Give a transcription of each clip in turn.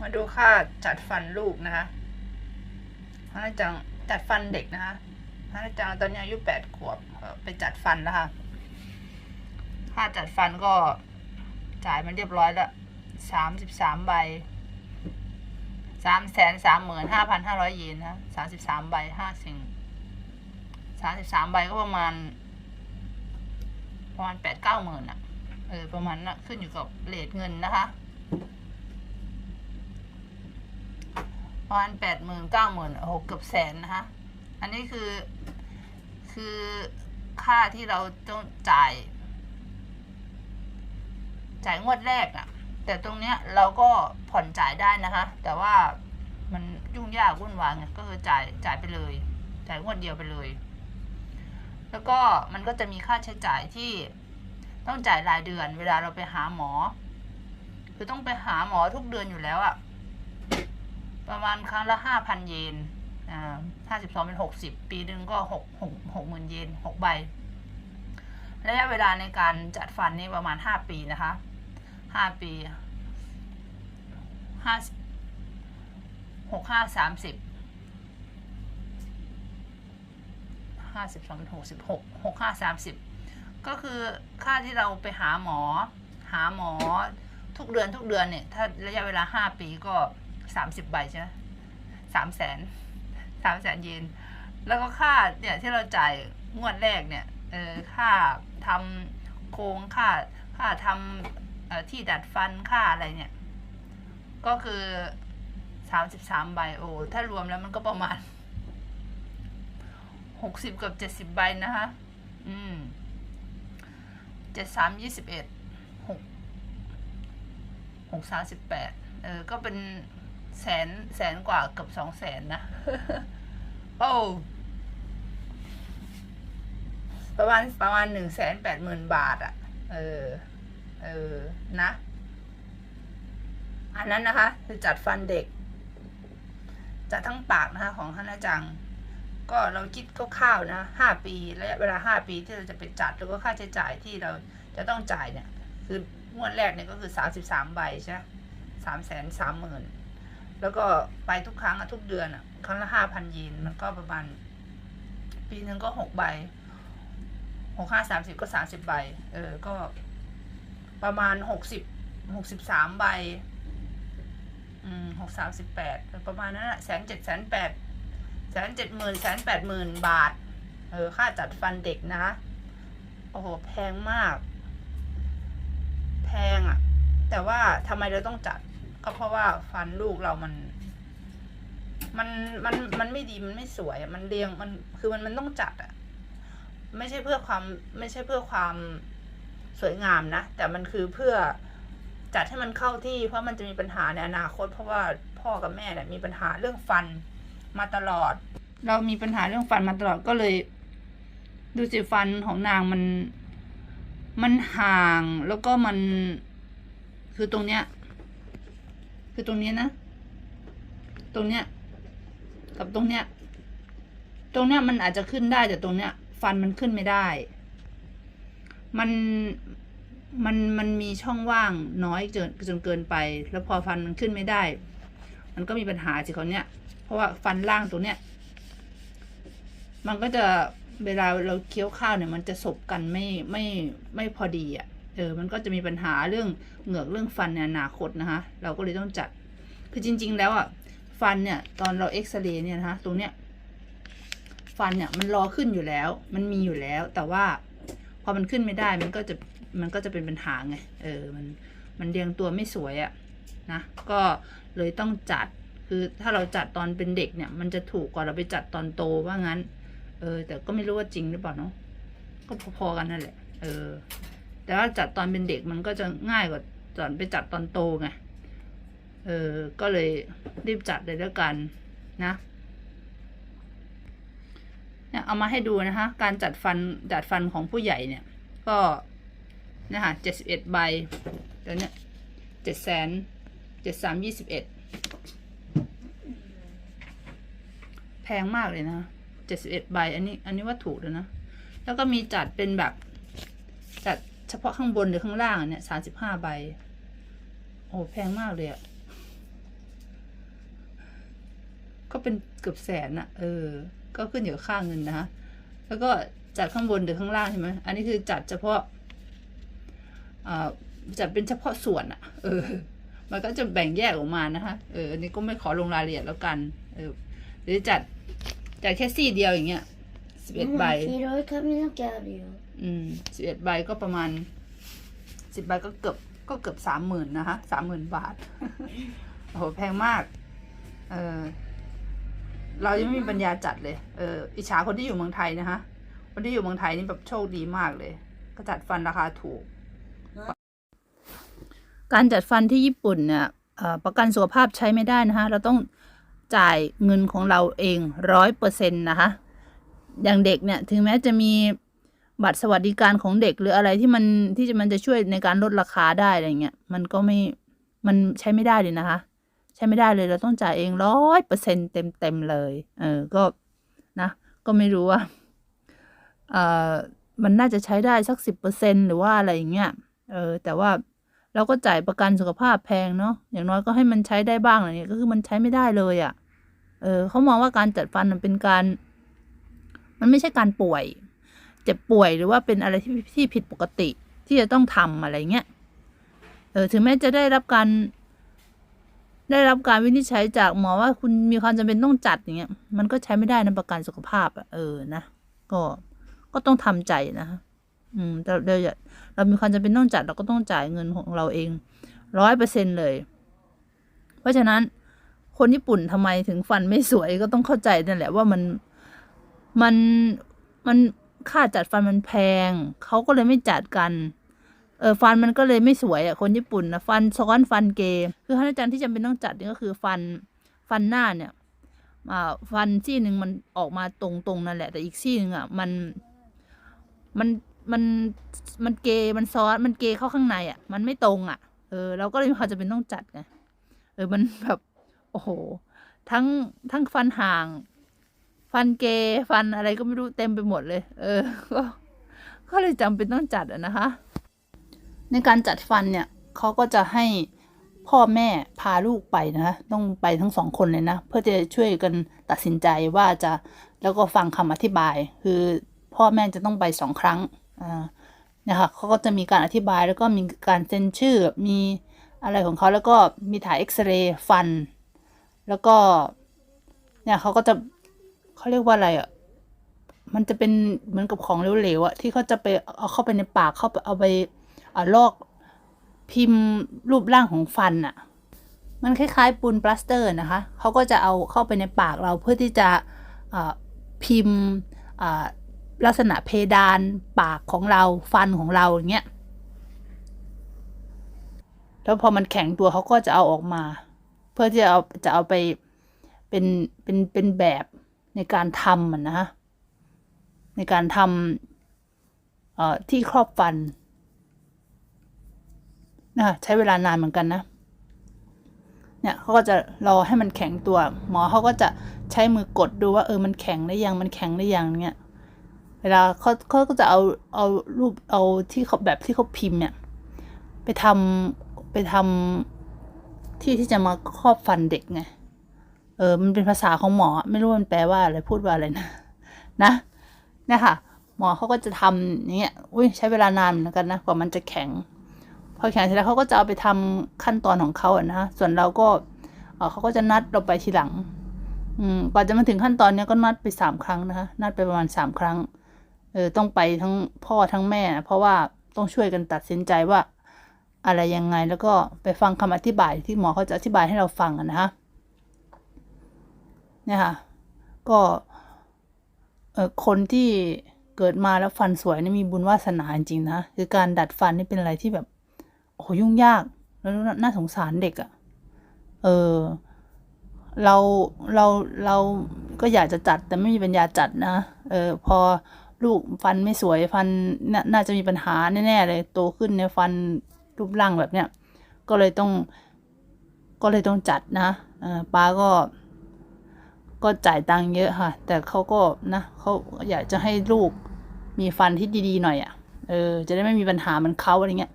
มาดูค่าจัดฟันลูกนะคะพระอาจารย์จัดฟันเด็กนะคะพระอาจารย์ตอนนี้อายุแปดขวบไปจัดฟันแล้วค่ะ ค่าจัดฟันก็จ่ายมันเรียบร้อยแล้วสามสิบสามใบสามแสนสามหมื่นห้าพันห้าร้อยเยนนะสามสิบสามใบห้าสิ่งสามสิบสามใบก็ประมาณ ประมาณแปดเก้าหมื่นอะเออประมาณน่ะขึ้นอยู่กับเลทเงินนะคะ ประมาณแปดหมื่นเก้าหมื่นหกเกือบแสนนะคะ อันนี้คือ คือค่าที่เราต้องจ่าย จ่ายงวดแรกอะแต่ตรงเนี้ยเราก็ผ่อนจ่ายได้นะคะ แต่ว่ามันยุ่งยากวุ่นวายไงก็คือจ่ายจ่ายไปเลย จ่ายงวดเดียวไปเลย แล้วก็มันก็จะมีค่าใช้จ่ายที่ต้องจ่ายรายเดือน เวลาเราไปหาหมอ คือต้องไปหาหมอทุกเดือนอยู่แล้วอะ ประมาณครั้งละห้าพันเยนอ่าห้าสิบสองเป็นหกสิบปีหนึ่งก็หกหกหกหมื่นเยนหกใบระยะเวลาในการจัดฟันนี่ประมาณห้าปีนะคะห้าปีห้าหกห้าสามสิบห้าสิบสองเป็นหกสิบหกหกห้าสามสิบก็คือค่าที่เราไปหาหมอ หาหมอทุกเดือนทุกเดือนเนี่ย ถ้าระยะเวลาห้าปีก็ สามสิบใบใช่ไหมสามแสนสามแสนเยนแล้วก็ค่าเนี่ยที่เราจ่ายงวดแรกเนี่ยเออค่าทำโครงค่าค่าทำเอ่อที่ดัดฟันค่าอะไรเนี่ย ก็คือสามสิบสามใบโอ้ถ้ารวมแล้วมันก็ประมาณหกสิบกับเจ็ดสิบใบนะคะ อืมเจ็ดสามยี่สิบเอ็ดหกหกสามสิบแปดเออ ก็เป็น แสนแสนกว่าเกือบสองแสนนะ โอ้ ประมาณประมาณหนึ่งแสนแปดหมื่นบาทอะ่ะ เออ เออ นะ อันนั้นนะคะคือจัดฟันเด็ก จัดทั้งปากนะคะ ของฮานาจัง ก็เราคิดคร่าวๆนะห้าปีระยะเวลาห้าปีที่เราจะไปจัดแล้วก็ค่าใช้จ่ายที่เราจะต้องจ่ายเนี่ย คืองวดแรกเนี่ยก็คือสามสิบสามใบใช่ไหมสามแสนสามหมื่น แล้วก็ไปทุกครั้งอะทุกเดือนอะครั้งละห้าพันเยนมันก็ประมาณ ปีหนึ่งก็หกใบหกห้าสามสิบก็สามสิบใบ เออ ก็ประมาณหกสิบหกสิบสามใบ อืมหกสามสิบแปดประมาณนั้นแหละแสนเจ็ดแสนแปดแสนเจ็ดหมื่นแสนแปดหมื่นบาท เออ ค่าจัดฟันเด็กนะ โอ้โห แพงมาก แพงอะ่ะ แต่ว่าทำไมเราต้องจัด ก็เพราะว่าฟันลูกเรามัน มันมันมันไม่ดีมันไม่สวยมันเรียงมันคือมันมันต้องจัดอะไม่ใช่เพื่อความไม่ใช่เพื่อความสวยงามนะ แต่มันคือเพื่อจัดให้มันเข้าที่ เพราะมันจะมีปัญหาในอนาคต เพราะว่าพ่อกับแม่เนี่ยมีปัญหาเรื่องฟันมาตลอด เรามีปัญหาเรื่องฟันมาตลอดก็เลย ดูสิฟันของนางมัน มันห่างแล้วก็มัน คือตรงเนี้ย คือตรงนี้นะ ตรงเนี้ย กับตรงเนี้ย ตรงเนี้ยมันอาจจะขึ้นได้แต่ตรงเนี้ย ฟันมันขึ้นไม่ได้ มันมันมันมีช่องว่างน้อยจนจนเกินไป แล้วพอฟันมันขึ้นไม่ได้ มันก็มีปัญหาสิเขาเนี้ยเพราะว่าฟันล่างตรงเนี้ย มันก็จะเวลาเราเคี้ยวข้าวเนี่ย มันจะสบกันไม่ไม่ไม่พอดีอะ่ะ เออมันก็จะมีปัญหาเรื่องเหงือกเรื่องฟันในอนาคตนะคะเราก็เลยต้องจัด คือจริง ๆ แล้วอะฟันเนี่ยตอนเราเอ็กซเรย์เนี่ยนะคะตรงเนี้ยฟันเนี่ยมันรอขึ้นอยู่แล้ว มันมีอยู่แล้ว แต่ว่าพอมันขึ้นไม่ได้มันก็จะมันก็จะเป็นปัญหาไงเออมันมันเรียงตัวไม่สวยอะ่ะนะก็เลยต้องจัดคือถ้าเราจัดตอนเป็นเด็กเนี่ย มันจะถูกกว่าเราไปจัดตอนโตว่างั้น เออ แต่ก็ไม่รู้ว่าจริงหรือเปล่าเนาะก็พอๆกันนั่นแหละ เออ แต่ว่าจัดตอนเป็นเด็กมันก็จะง่ายกว่าตอนไปจัดตอนโตไง เออ ก็เลยรีบจัดเลยแล้วกันนะ เนี่ยเอามาให้ดูนะคะ การจัดฟันจัดฟันของผู้ใหญ่เนี่ย ก็นะคะเจ็ดสิบเอ็ดใบเดี๋ยวเนี้เจ็ดแสนเจ็ดสามยี่สิบเอ็ดแพงมากเลยนะเจ็ดสิบเอ็ดใบ อันนี้ อันนี้ว่าถูกแล้วนะ แล้วก็มีจัดเป็นแบบจัด เฉพาะข้างบนหรือข้างล่างอันเนี่ยสามสิบห้าใบ โอ้แพงมากเลยอะ ก็เป็นเกือบแสนอะเออ ก็ขึ้นอยู่กับค่าเงินนะฮะแล้วก็จัดข้างบนหรือข้างล่างใช่ไหมอันนี้คือจัดเฉพาะอ่าจัดเป็นเฉพาะส่วนอะเออ มันก็จะแบ่งแยกออกมานะคะเอออันนี้ก็ไม่ขอลงรายละเอียดแล้วกัน เออหรือจัดจัดแค่ซี่เดียวอย่างเงี้ยสิบเอ็ดใบ 黄色い髪の毛あるよ。 อืมสิบเอ็ดใบก็ประมาณสิบใบก็เกือบก็เกือบสามหมื่นนะคะสามหมื่นบาท โอ้โห แพงมาก เออเรายังไม่มีปัญญาจัดเลย เอออิจฉาคนที่อยู่เมืองไทยนะคะคนที่อยู่เมืองไทยนี่แบบโชคดีมากเลย ก็จัดฟันราคาถูก การจัดฟันที่ญี่ปุ่นเนี่ยประกันสุขภาพใช้ไม่ได้นะคะเราต้องจ่ายเงินของเราเองร้อยเปอร์เซ็นต์นะคะ อย่างเด็กเนี่ย ถึงแม้จะมี บัตรสวัสดิการของเด็กหรืออะไรที่มันที่จะมันจะช่วยในการลดราคาได้อะไรเงี้ยมันก็ไม่มันใช้ไม่ได้เลยนะคะ ใช้ไม่ได้เลยเราต้องจ่ายเองร้อยเปอร์เซ็นเต็มเต็มเลย เออก็นะ ก็ไม่รู้ว่าเออมันน่าจะใช้ได้สักสิบเปอร์เซ็นหรือว่าอะไรอย่างเงี้ยเออแต่ว่าเราก็จ่ายประกันสุขภาพแพงเนาะอย่างน้อยก็ให้มันใช้ได้บ้างอะไรเงี้ยก็คือมันใช้ไม่ได้เลยอะ่ะเออเขามองว่าการจัดฟันมันเป็นการ มันไม่ใช่การป่วย เจ็บป่วยหรือว่าเป็นอะไรที่ที่ผิดปกติที่จะต้องทำอะไรเงี้ย เออถึงแม้จะได้รับการ ได้รับการวินิจฉัยจากหมอว่าคุณมีความจำเป็นต้องจัดอย่างเงี้ย มันก็ใช้ไม่ได้นะประกันสุขภาพอะเออนะก็ก็ต้องทำใจนะคะอืมแต่เราอย่าเรามีความจำเป็นต้องจัดเราก็ต้องจ่ายเงินของเราเองร้อยเปอร์เซ็นเลย เพราะฉะนั้นคนญี่ปุ่นทำไมถึงฟันไม่สวยก็ต้องเข้าใจนั่นแหละว่ามันมันมัน ค่าจัดฟันมันแพง เขาก็เลยไม่จัดกัน เออฟันมันก็เลยไม่สวยอะคนญี่ปุ่นนะฟันซ้อนฟันเกย์คือท่านอาจารย์ที่จำเป็นต้องจัดนี่ก็คือฟันฟันหน้าเนี่ยอ่าฟันซี่หนึ่งมันออกมาตรงๆนั่นแหละ แต่อีกซี่หนึ่งอะมันมันมันมันเกย์มันซ้อนมันเกย์เข้าข้างในอะ มันไม่ตรงอะ เออ เราก็เลยมีความจำเป็นต้องจัดไงเออมันแบบโอ้โห ทั้งทั้งฟันห่าง ฟันเกย์ฟันอะไรก็ไม่รู้เต็มไปหมดเลย เออ ก็ก็เลยจำเป็นต้องจัดอะนะคะ ในการจัดฟันเนี่ยเขาก็จะให้พ่อแม่พาลูกไปนะคะ ต้องไปทั้งสองคนเลยนะ เพื่อจะช่วยกันตัดสินใจว่าจะแล้วก็ฟังคำอธิบาย คือพ่อแม่จะต้องไปสองครั้งอ่าเนี่ยค่ะเขาก็จะมีการอธิบายแล้วก็มีการเซ็นชื่อมีอะไรของเขาแล้วก็มีถ่ายเอ็กซเรย์ฟัน แล้วก็เนี่ยเขาก็จะ เขาเรียกว่าอะไรอะ มันจะเป็นเหมือนกับของเหลวๆอะที่เขาจะไปเอาเข้าไปในปากเข้าไปเอาไปอ่าลอกพิมพ์รูปร่างของฟันอะ มันคล้ายๆปูนปลาสเตอร์นะคะเขาก็จะเอาเข้าไปในปากเราเพื่อที่จะพิมพ์ลักษณะเพดานปากของเราฟันของเราอย่างเงี้ย แล้วพอมันแข็งตัวเขาก็จะเอาออกมา เพื่อที่จะเอาจะเอาไปเป็นเป็นเป็นแบบ ในการทำมันนะฮะในการทำที่ครอบฟันนะใช้เวลานานเหมือนกันนะเนี่ยเขาก็จะรอให้มันแข็งตัว หมอเขาก็จะใช้มือกดดูว่าเออมันแข็งหรือยังมันแข็งหรือยังเนี่ยเวลาเขาเขาก็จะเอาเอารูปเอาที่เขาแบบที่เขาพิมพ์เนี่ยไปทำไปทำที่ที่จะมาครอบฟันเด็กไง ออมันเป็นภาษาของหมอไม่รู้มันแปลว่าอะไรพูดว่าอะไรนะนะเนี่ยค่ะ หมอเขาก็จะทำอย่างเงี้ยอุ้ยใช้เวลานานเหมือนกันนะกว่ามันจะแข็ง พอแข็งเสร็จแล้วเขาก็จะเอาไปทำขั้นตอนของเขาอะนะส่วนเราก็เออเขาก็จะนัดเราไปทีหลัง อืมกว่าจะมาถึงขั้นตอนเนี้ยก็นัดไปสามครั้งนะคะนัดไปประมาณสามครั้งเออต้องไปทั้งพ่อทั้งแม่นะเพราะว่าต้องช่วยกันตัดสินใจว่า อะไรยังไงแล้วก็ไปฟังคำอธิบายที่หมอเขาจะอธิบายให้เราฟังอะนะคะ เนี่ยค่ะ ก็คนที่เกิดมาแล้วฟันสวยนี่มีบุญวาสนาจริงนะ คือการดัดฟันนี่เป็นอะไรที่แบบโอ้ยุ่งยากแล้วน่าสงสารเด็กอะ่ะ เออ เราเราเราก็อยากจะจัดแต่ไม่มีปัญญาจัดนะ เออ พอลูกฟันไม่สวยฟันนน่าจะมีปัญหาแน่ๆเลยโตขึ้นในยฟันรูปร่างแบบเนี้ยก็เลยต้อง ก็เลยต้องจัดนะเออป้าก็ ก็จ่ายตังค์เยอะค่ะ แต่เขาก็นะเขาอยากจะให้ลูกมีฟันที่ดีๆหน่อยอะ่ะ เออ จะได้ไม่มีปัญหาเหมันเขาอะไรเงี้ย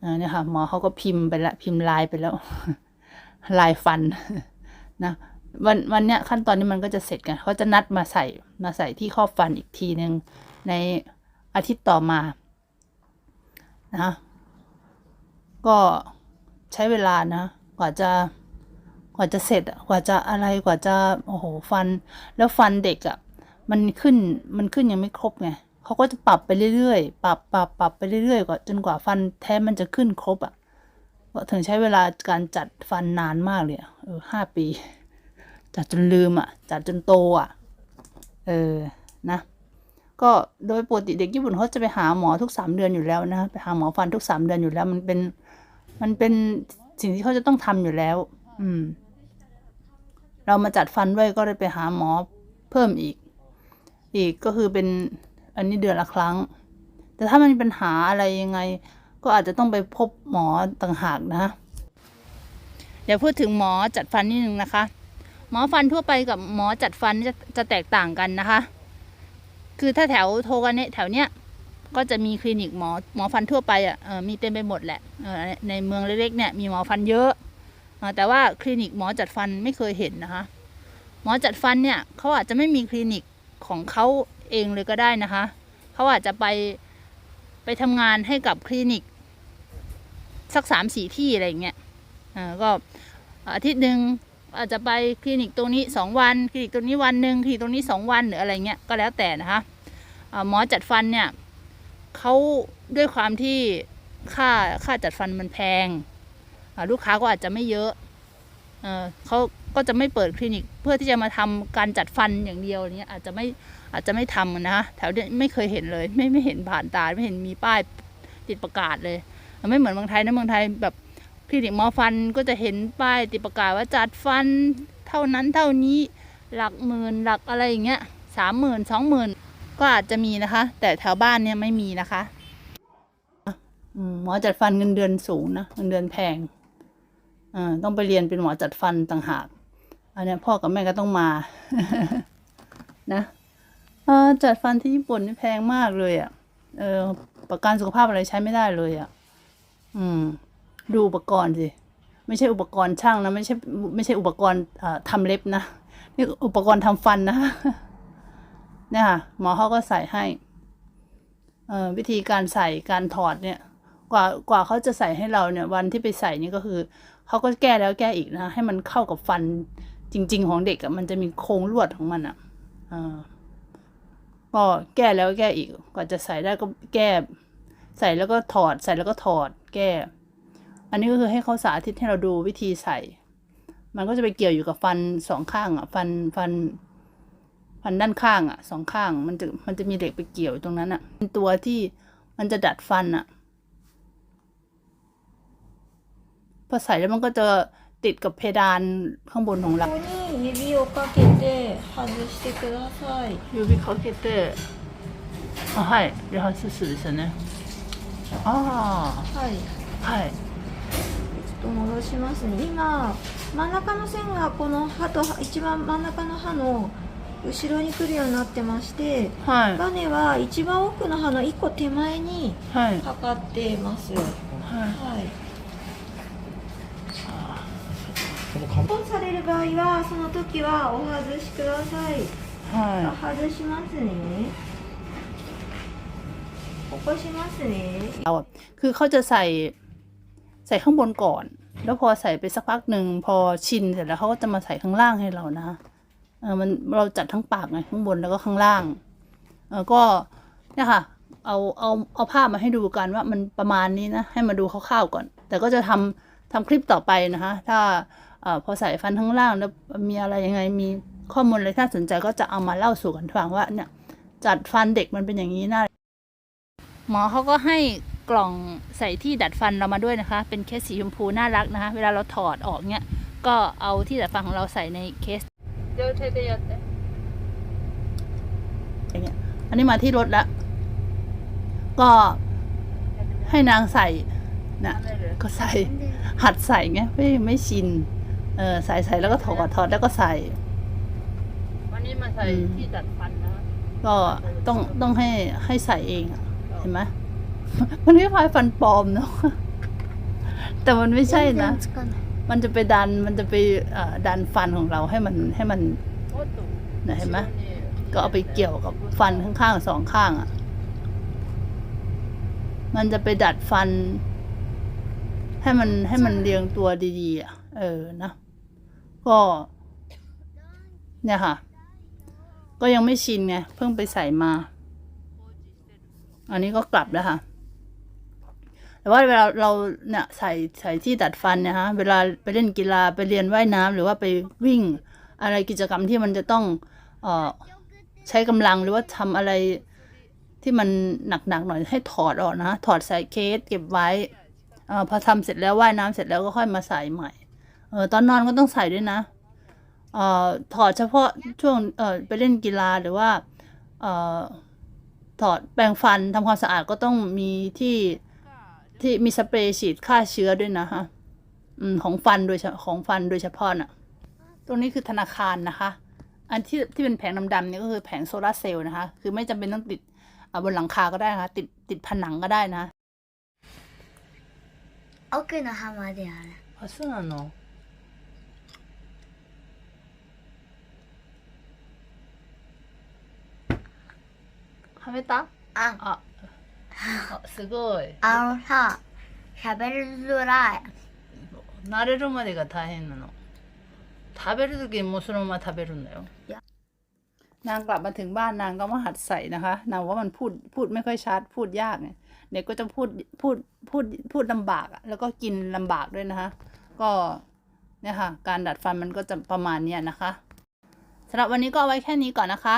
เออเนี่ยค่ะหมอเขาก็พิมพ์ไปแล้วพิมพ์ลายไปแล้วลายฟันนะวันวันเนี้ยขั้นตอนนี้มันก็จะเสร็จกันเขาจะนัดมาใส่มาใส่ที่ครอบฟันอีกทีหนึ่งในอาทิตย์ต่อมานะก็ใช้เวลานะกว่าจะ กว่าจะเสร็จกว่าจะอะไรกว่าจะโอ้โหฟัน แล้วฟันเด็กอะ่ะมันขึ้นมันขึ้นยังไม่ครบไงเขาก็จะปรับไปเรื่อยๆปรับปรับปรับไปเรื่อยๆกว่าจนกว่าฟันแท้มันจะขึ้นครบอะ่ะก็ถึงใช้เวลาการจัดฟันนานมากเลยเออห้าปี จัดจนลืมอะ่ะ จัดจนโตอะ่ะ เออนะ ก็โดยปกติเด็กญี่ปุ่นเขาจะไปหาหมอทุกสามเดือนอยู่แล้วนะไปหาหมอฟันทุกสามเดือนอยู่แล้ว มันเป็นมันเป็นสิ่งที่เขาจะต้องทำอยู่แล้ว อืม เรามาจัดฟันด้วยก็ได้ไปหาหมอเพิ่มอีก อีกก็คือเป็นอันนี้เดือนละครั้ง แต่ถ้ามันมีปัญหาอะไรยังไง ก็อาจจะต้องไปพบหมอต่างหากนะเดี๋ยวพูดถึงหมอจัดฟันนิดนึงนะคะ หมอฟันทั่วไปกับหมอจัดฟันจะจะแตกต่างกันนะคะ คือถ้าแถวโทกันเนี่ยแถวเนี้ยก็จะมีคลินิกหมอหมอฟันทั่วไปอะมีเต็มไปหมดแหละในเมืองเล็กๆเนี่ยมีหมอฟันเยอะ แต่ว่าคลินิกหมอจัดฟันไม่เคยเห็นนะคะ หมอจัดฟันเนี่ยเขาอาจจะไม่มีคลินิกของเขาเองเลยก็ได้นะคะเขาอาจจะไปไปทำงานให้กับคลินิก สักสามสี่ที่อะไรอย่างเงี้ยก็อาทิตย์หนึ่งอาจจะไปคลินิกตรงนี้สองวันคลินิกตรงนี้วันหนึ่งคลินิกตรงนี้สองวันหรืออะไรเงี้ยก็แล้วแต่นะคะหมอจัดฟันเนี่ยเขาด้วยความที่ค่าค่าจัดฟันมันแพง ลูกค้าก็อาจจะไม่เยอะเออเขาก็จะไม่เปิดคลินิกเพื่อที่จะมาทำการจัดฟันอย่างเดียวอย่างเนี้ยอาจจะไม่อาจจะไม่ทำนะแถวเนี้ยไม่เคยเห็นเลย ไม่ไม่เห็นผ่านตาไม่เห็นมีป้ายติดประกาศเลย ไม่เหมือนเมืองไทยนะเมืองไทยแบบคลินิกหมอฟันก็จะเห็นป้ายติดประกาศว่าจัดฟันเท่านั้นเท่านี้หลักหมื่นหลักอะไรอย่างเงี้ยสามหมื่นสองหมื่นก็อาจจะมีนะคะ แต่แถวบ้านเนี่ยไม่มีนะคะหมอจัดฟันเงินเดือนสูงนะเงินเดือนแพง ต้องไปเรียนเป็นหมอจัดฟันต่างหาก อันเนี้ยพ่อกับแม่ก็ต้องมา นะเออจัดฟันที่ญี่ปุ่นนี่แพงมากเลยอะ่ะ เออประกันสุขภาพอะไรใช้ไม่ได้เลยอะ่ะ อืม ดูอุปกรณ์สิ ไม่ใช่อุปกรณ์ช่างนะ ไม่ใช่ ไม่ใช่อุปกรณ์อ่อทำเล็บนะ นี่อุปกรณ์ทำฟันนะเนี่ยค่ะหมอเขาก็ใส่ให้ เอ่อวิธีการใส่การถอดเนี่ย กว่ากว่าเขาจะใส่ให้เราเนี่ย วันที่ไปใส่นี่ก็คือเขาก็แก้แล้วแก้อีกนะ ให้มันเข้ากับฟันจริง ๆ ของเด็กอะมันจะมีโครงลวดของมันอะ่ะก็แก้แล้วแก้อีก กว่าจะใส่ได้ก็แก้ ใส่แล้วก็ถอด ใส่แล้วก็ถอด แก้ อันนี้ก็คือให้เขาสาธิตให้เราดูวิธีใส่ มันก็จะไปเกี่ยวอยู่กับฟันสองข้างอะ ฟันฟัน ฟันด้านข้างอะสองข้าง มันจะมันจะมีเหล็กไปเกี่ยวตรงนั้นอะเป็นตัวที่มันจะดัดฟันอะ พอใส่แล้วมันก็จะติดกับเพดานข้างบนของเรา ここに指をかけて外してください指かけてあはいリハーサルですよねあはいあはいちょっと戻しますね今真ん中の線がこの歯と一番真ん中の歯の後ろに来るようになってましてはいバネは一番奥の歯の1個手前にはいかかってますはいはい この看板オンされる場合はその時はお外しくださいは外しますね起こしますねいเราอะคือเขาจะใส่ใส่ข้างบนก่อน แล้วพอใส่ไปสักพักหนึ่งพอชินเสร็จแล้วเขาก็จะมาใส่ข้างล่างให้เรานะเออมันเราจัดทั้งปากไงข้างบนแล้วก็ข้างล่างเออก็เนี่ยค่ะ เอาเอาเอาภาพมาให้ดูกันว่ามันประมาณนี้นะ ให้มาดูคร่าวๆก่อน แต่ก็จะทำทำคลิปต่อไปนะคะ ถ้าเ อ่อพอใส่ฟันข้างล่างแล้วมีอะไรยังไงมีข้อมูลอะไรถ้าสนใจก็จะเอามาเล่าสู่กันฟังว่าเนี่ยจัดฟันเด็กมันเป็นอย่างนี้นะหมอเขาก็ให้กล่องใส่ที่ดัดฟันเรามาด้วยนะคะ เป็นเคสสีชมพูน่ารักนะคะ เวลาเราถอดออกเนี่ยก็เอาที่ดัดฟันของเราใส่ในเคสเดี๋ยวเธอจะยดอย่างเงี้ยอันนี้มาที่รถแล้ว ก็ให้นางใส่นะก็ใส่หัดใส่ไงไม่ไม่ชิน เออใส่ใส่แล้วก็ถอดถอดแล้วก็ใส่ วันนี้มาใส่ที่ดัดฟันนะก็ต้องต้องให้ให้ใส่เองเห็นไหมมันคล้ายฟันปลอมเนาะแต่มันไม่ใช่นะ มันจะไปดันมันจะไปดันฟันของเราให้มันให้มันเห็นไหมก็เอาไปเกี่ยวกับฟันข้างๆสองข้างอะ มันจะไปดัดฟัน ให้มันให้มันเรียงตัวดีๆอะ เออนะ ก็เนี่ยค่ะ ก็ยังไม่ชินไง เพิ่งไปใส่มา อันนี้ก็กลับแล้วค่ะ แต่ว่าเวลาเราเนี่ยใส่ใส่ที่ดัดฟันเนี่ยฮะเวลาไปเล่นกีฬาไปเรียนว่ายน้ำหรือว่าไปวิ่งอะไรกิจกรรมที่มันจะต้องเอ่อใช้กำลังหรือว่าทำอะไรที่มันหนักๆหน่อยให้ถอดออกนะ ถอดใส่เคสเก็บไว้อพอทำเสร็จแล้วว่ายน้ำเสร็จแล้วก็ค่อยมาใส่ใหม่ เออตอนนอนก็ต้องใส่ด้วยนะเอ่อถอดเฉพาะช่วงเออไปเล่นกีฬาหรือว่าเอ่อถอดแปรงฟันทำความสะอาดก็ต้องมีที่ที่มีสเปรย์ฉีดฆ่าเชื้อด้วยนะฮะอืมของฟันโดยเฉของฟันโดยเฉพาะน่ะ ตรงนี้คือธนาคารนะคะ อันที่ที่เป็นแผงดำๆเนี่ยก็คือแผงโซลาร์เซลล์นะคะ คือไม่จำเป็นต้องติดอ่าบนหลังคาก็ได้นะคะ ติดติดผนังก็ได้นะ 奥の浜であるあそうなの はめたあああすごいあのさ喋りづらい慣れるまでが大変なの食べる時にもうそのまま食べるんだよนางกลับมาถึงบ้านนางก็มาหัดใส่นะคะนางว่ามันพูดพูดไม่ค่อยชัด พูดยากไงเด็กก็จะพูดพูดพูดพูดลำบากอะแล้วก็กินลำบากด้วยนะคะ ก็เนี่ยค่ะ การดัดฟันมันก็จะประมาณเนี้ยนะคะสำหรับวันนี้ก็เอาไว้แค่นี้ก่อนนะคะ